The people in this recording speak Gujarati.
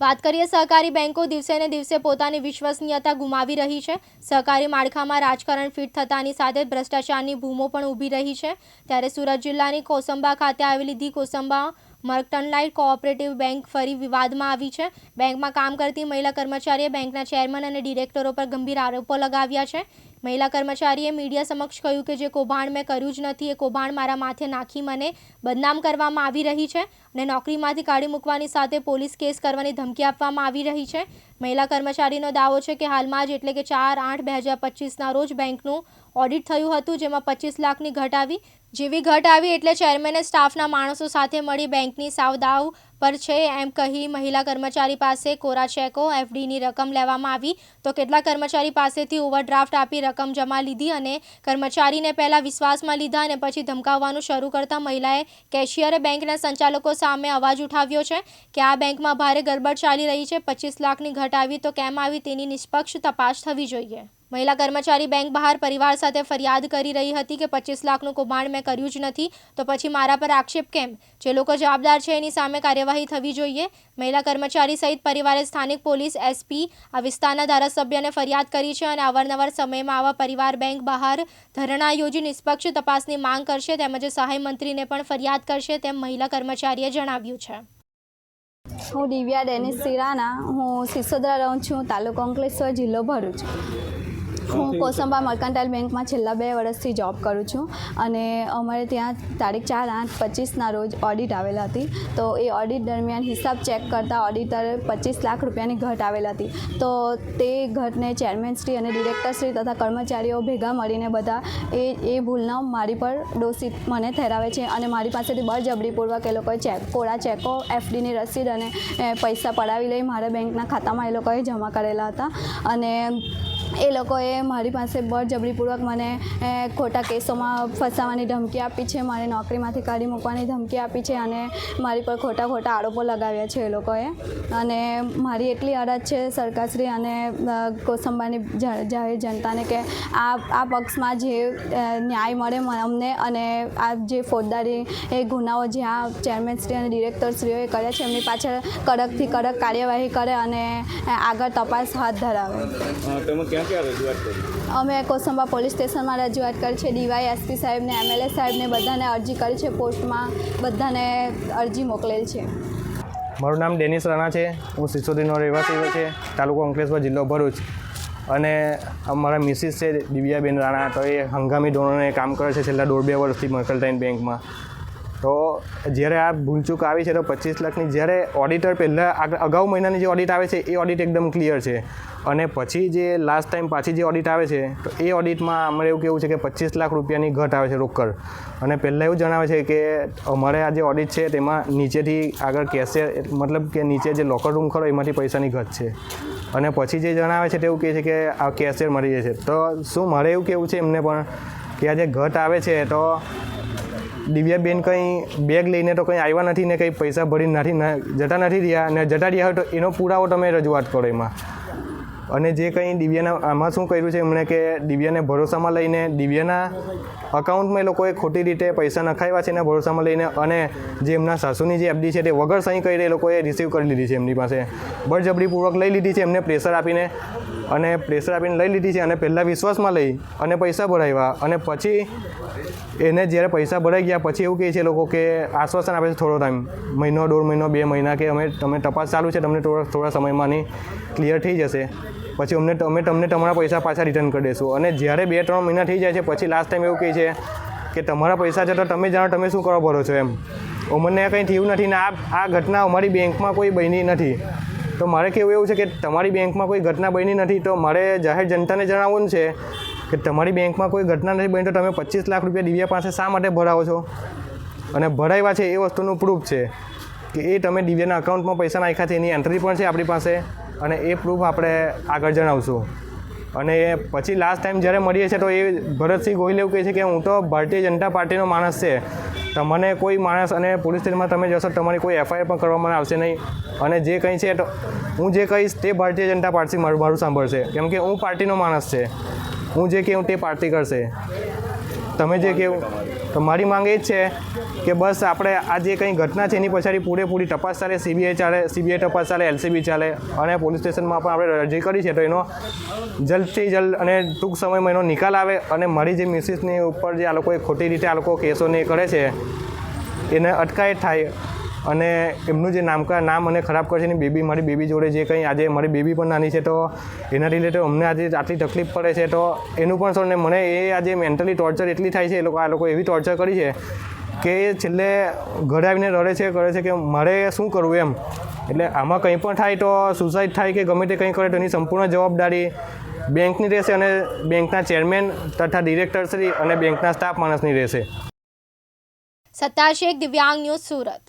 વાત કરીએ, સહકારી બેંકો દિવસે ને દિવસે પોતાની વિશ્વસનીયતા ગુમાવી રહી છે. સહકારી માળખામાં રાજકારણ ફિટ થતાની સાથે ભ્રષ્ટાચારની ભૂમો પણ ઊભી રહી છે. ત્યારે સુરત જિલ્લાની કોસંબા ખાતે આવેલી the Kosamba mercantile cooperative bank ફરી વિવાદમાં આવી છે. બેંકમાં કામ કરતી મહિલા કર્મચારીએ બેંકના ચેરમેન અને ડિરેક્ટરો પર ગંભીર આરોપો લગાવ્યા છે. મહિલા કર્મચારીએ મીડિયા સમક્ષ કહ્યું કે જે કૌભાંડ મેં કર્યું જ નથી, એ કૌભાંડ મારા માથે નાખી મને બદનામ કરવામાં આવી રહી છે અને નોકરીમાંથી કાઢી મૂકવાની સાથે પોલીસ કેસ કરવાની ધમકી આપવામાં આવી રહી છે. મહિલા કર્મચારીનો દાવો છે કે હાલમાં જ એટલે કે ચાર આઠ બે હજાર પચીસના રોજ બેંકનું ઓડિટ થયું હતું, જેમાં પચીસ લાખની ઘટ આવી. જેવી ઘટ આવી એટલે ચેરમેને સ્ટાફના માણસો સાથે મળી બેંકની સાવદાવ પર છે. એમ કહી મહિલા કર્મચારી પાસે કોરા ચેકો, એફડીની રકમ લેવામાં આવી. તો કેટલાક કર્મચારી પાસેથી ઓવરડ્રાફ્ટ આપી રકમ જમા લીધી અને કર્મચારીને પહેલાં વિશ્વાસમાં લીધા અને પછી ધમકાવવાનું શરૂ કરતા મહિલાએ કેશિયરે બેંકના સંચાલકો સામે અવાજ ઉઠાવ્યો છે કે આ બેંકમાં ભારે ગરબડ ચાલી રહી છે. પચીસ લાખની ઘટ આવી તો કેમ આવી તેની નિષ્પક્ષ તપાસ થવી જોઈએ. મહિલા કર્મચારી બેંક બહાર પરિવાર સાથે ફરિયાદ કરી રહી હતી કે પચીસ લાખનું કૌભાંડ મેં કર્યું જ નથી. તો પછી મારા પર આક્ષેપ કેમ? જે લોકો જવાબદાર છે એની સામે કાર્યવાહી થવી જોઈએ. મહિલા કર્મચારી સહિત પરિવારે સ્થાનિક પોલીસ, એસપી, આ વિસ્તારના ધારાસભ્યને ફરિયાદ કરી છે અને અવારનવાર સમયમાં આવા પરિવાર બેંક બહાર ધરણા યોજી નિષ્પક્ષ તપાસની માંગ કરશે તેમજ સહાય મંત્રીને પણ ફરિયાદ કરશે તેમ મહિલા કર્મચારીએ જણાવ્યું છે. હું દિવ્યા ડેનિસ સિરાના, હું સિસોદરા રહું છું, તાલુકો અંકલેશ્વર જિલ્લો ભરૂચ. હું કોસંબા મર્કન્ટાઇલ બેંકમાં છેલ્લા બે વર્ષથી જોબ કરું છું અને અમારે ત્યાં તારીખ ચાર આઠ પચીસના રોજ ઓડિટ આવેલ હતી. તો એ ઓડિટ દરમિયાન હિસાબ ચેક કરતાં ઓડિટરે પચીસ લાખ રૂપિયાની ઘટ આવેલ હતી. તો તે ઘટને ચેરમેનશ્રી અને ડિરેક્ટરશ્રી તથા કર્મચારીઓ ભેગા મળીને બધા એ એ ભૂલનો મારી પર દોષિત મને ઠેરાવે છે અને મારી પાસેથી બળજબરીપૂર્વક એ લોકોએ ચેક કોળા ચેકો એફડીની રસીદ અને પૈસા પડાવી લઈ મારા બેંકના ખાતામાં એ લોકોએ જમા કરેલા હતા. અને એ લોકોએ મારી પાસે બળજબરીપૂર્વક મને ખોટા કેસોમાં ફસાવાની ધમકી આપી છે, મારે નોકરીમાંથી કાઢી મૂકવાની ધમકી આપી છે અને મારી પર ખોટા ખોટા આરોપો લગાવ્યા છે એ લોકોએ. અને મારી એટલી અરજ છે સરકારશ્રી અને કોસંબાની જાહેર જનતાને કે આ આ પક્ષમાં જે ન્યાય મળે અમને અને આ જે ફોજદારી, એ ગુનાઓ જ્યાં ચેરમેનશ્રી અને ડિરેક્ટરશ્રીઓએ કર્યા છે, એમની પાછળ કડકથી કડક કાર્યવાહી કરે અને આગળ તપાસ હાથ ધરાવે. અમે કોસંબા પોલીસ સ્ટેશનમાં રજૂઆત કરી છે ડીવાય એસપી સાહેબને એમએલએ સાહેબને બધાને અરજી કરી છે પોસ્ટમાં બધાને અરજી મોકલેલ છે. મારું નામ ડેનિસ રાણા છે હું સિસોદીનો રહેવાસી છે તાલુકો અંકલેશ્વર જિલ્લો ભરૂચ. અને અમારા મિસિસ છે દિવ્યાબેન રાણા તો એ હંગામી ધોરણે કામ કરે છે છેલ્લા દોઢ બે વર્ષથી મર્કલટાઇન બેંકમાં. તો જ્યારે આ ભૂલચૂક આવી છે તો પચીસ લાખની, જ્યારે ઓડિટર પહેલાં અગાઉ મહિનાની જે ઓડિટ આવે છે, એ ઓડિટ એકદમ ક્લિયર છે. અને પછી જે લાસ્ટ ટાઈમ પાછી જે ઓડિટ આવે છે, તો એ ઓડિટમાં અમારે એવું કેવું છે કે પચીસ લાખ રૂપિયાની ઘટ આવે છે રોકડ. અને પહેલાં એવું જણાવે છે કે અમારે આ જે ઓડિટ છે, તેમાં નીચેથી આગળ કેશિયર મતલબ કે નીચે જે લોકર રૂમ ખરો, એમાંથી પૈસાની ઘટ છે. અને પછી જે જણાવે છે તેવું કહે છે કે આ કેશિયર મળી છે તો શું મારે એવું કેવું છે એમને પણ? કે આ જે ઘટ આવે છે, તો દિવ્યાબેન કંઈ બેગ લઈને તો કંઈ આવ્યા નથી ને કંઈ પૈસા ભરીને નથી જતા નથી રહ્યા ને જતા રહ્યા હોય તો એનો પુરાવો તમે રજૂઆત કરો એમાં. અને જે કંઈ દિવ્યાના, આમાં શું કર્યું છે એમણે કે દિવ્યાને ભરોસામાં લઈને દિવ્યાના અકાઉન્ટમાં એ લોકોએ ખોટી રીતે પૈસા નખાવ્યા છે એના ભરોસામાં લઈને અને જે એમના સાસુની જે એફડી છે તે વગર સહી કરી એ લોકોએ રિસીવ કરી લીધી છે એમની પાસે. બળજબરીપૂર્વક લઈ લીધી છે, એમને પ્રેશર આપીને અને પ્રેશર આપીને લઈ લીધી છે અને પહેલાં વિશ્વાસમાં લઈ અને પૈસા ભરાવ્યા અને પછી એને જ્યારે પૈસા ભરાઈ ગયા, પછી એવું કહે છે લોકો કે આશ્વાસન આપે છે થોડો ટાઈમ મહિનો, દોઢ મહિનો, બે મહિના કે અમે, તમે તપાસ ચાલુ છે, તમને થોડા થોડા સમયમાંની ક્લિયર થઈ જશે. પછી અમને અમે તમને તમારા પૈસા પાછા રિટર્ન કરી દઈશું અને જ્યારે બે, ત્રણ મહિના થઈ જાય છે, પછી લાસ્ટ ટાઈમ એવું કહે છે કે તમારા પૈસા છે તો તમે જાણો તમે શું કરવા ભરો છો એમ. અમને કંઈ થયું નથી ને આ આ ઘટના અમારી બેંકમાં કોઈ બની નથી. તો મારે કેવું એવું છે કે તમારી બેંકમાં કોઈ ઘટના બની નથી તો મારે જાહેર જનતાને જણાવવું છે કે તમારી બેંકમાં કોઈ ઘટના નથી બની તો તમે પચીસ લાખ રૂપિયા દિવ્યા પાસે શા માટે ભરાવો છો? અને ભરાવ્યા છે એ વસ્તુનું પ્રૂફ છે કે એ તમે દિવ્યાના અકાઉન્ટમાં પૈસા નાખ્યા છે, એની એન્ટ્રી પણ છે આપણી પાસે. અને એ પ્રૂફ આપણે આગળ જણાવશું. અને પછી લાસ્ટ ટાઈમ જ્યારે મળીએ છીએ તો એ ભરતસિંહ ગોહિલ એવું કહે છે કે હું તો ભારતીય જનતા પાર્ટીનો માણસ છે. તમને કોઈ માણસ અને પોલીસ સ્ટેશનમાં તમે જશો તમારી કોઈ એફઆઈઆર પણ કરવામાં આવશે નહીં. અને જે કંઈ છે તો હું જે કહીશ તે ભારતીય જનતા પાર્ટી મારું મારું સાંભળશે. કેમ કે હું પાર્ટીનો માણસ છે. હું જે કહું તે પાર્ટી કરશે. તમે જે કહેવું તો મારી માંગ એ જ છે કે બસ આપણે આ જે કંઈ ઘટના છે એની પછાડી પૂરેપૂરી તપાસ ચાલે સીબીઆઈ ચાલે સીબીઆઈ તપાસ ચાલે એલસીબી ચાલે અને પોલીસ સ્ટેશનમાં પણ આપણે અરજી કરી છે. તો એનો જલ્દથી જલ્દ અને ટૂંક સમયમાં એનો નિકાલ આવે અને મારી જે મિસિસની ઉપર જે આ લોકોએ ખોટી રીતે આ લોકો કેસોને કરે છે, એને અટકાયત થાય અને એમનું જે નામકા નામ અને ખરાબ કરે છે એની બેબી, મારી બેબી જોડે જે કંઈ આજે મારી બેબી પણ નાની છે તો એના રિલેટેડ અમને આજે આટલી તકલીફ પડે છે. તો એનું પણ સોને મને એ આજે મેન્ટલી ટોર્ચર એટલી થાય છે, એ લોકો આ લોકો એવી ટોર્ચર કરી છે કે એ છેલ્લે ઘરે આવીને રડે છે, કરે છે કે મારે શું કરવું એમ? એટલે આમાં કંઈ પણ થાય તો સુસાઇડ થાય કે ગમે તે કંઈ કરે તો એની સંપૂર્ણ જવાબદારી બેંકની રહેશે અને બેંકના ચેરમેન તથા ડિરેક્ટરશ્રી અને બેંકના સ્ટાફ માણસની રહેશે. સત્તા શેખ દિવ્યાંગ ન્યૂઝ સુરત.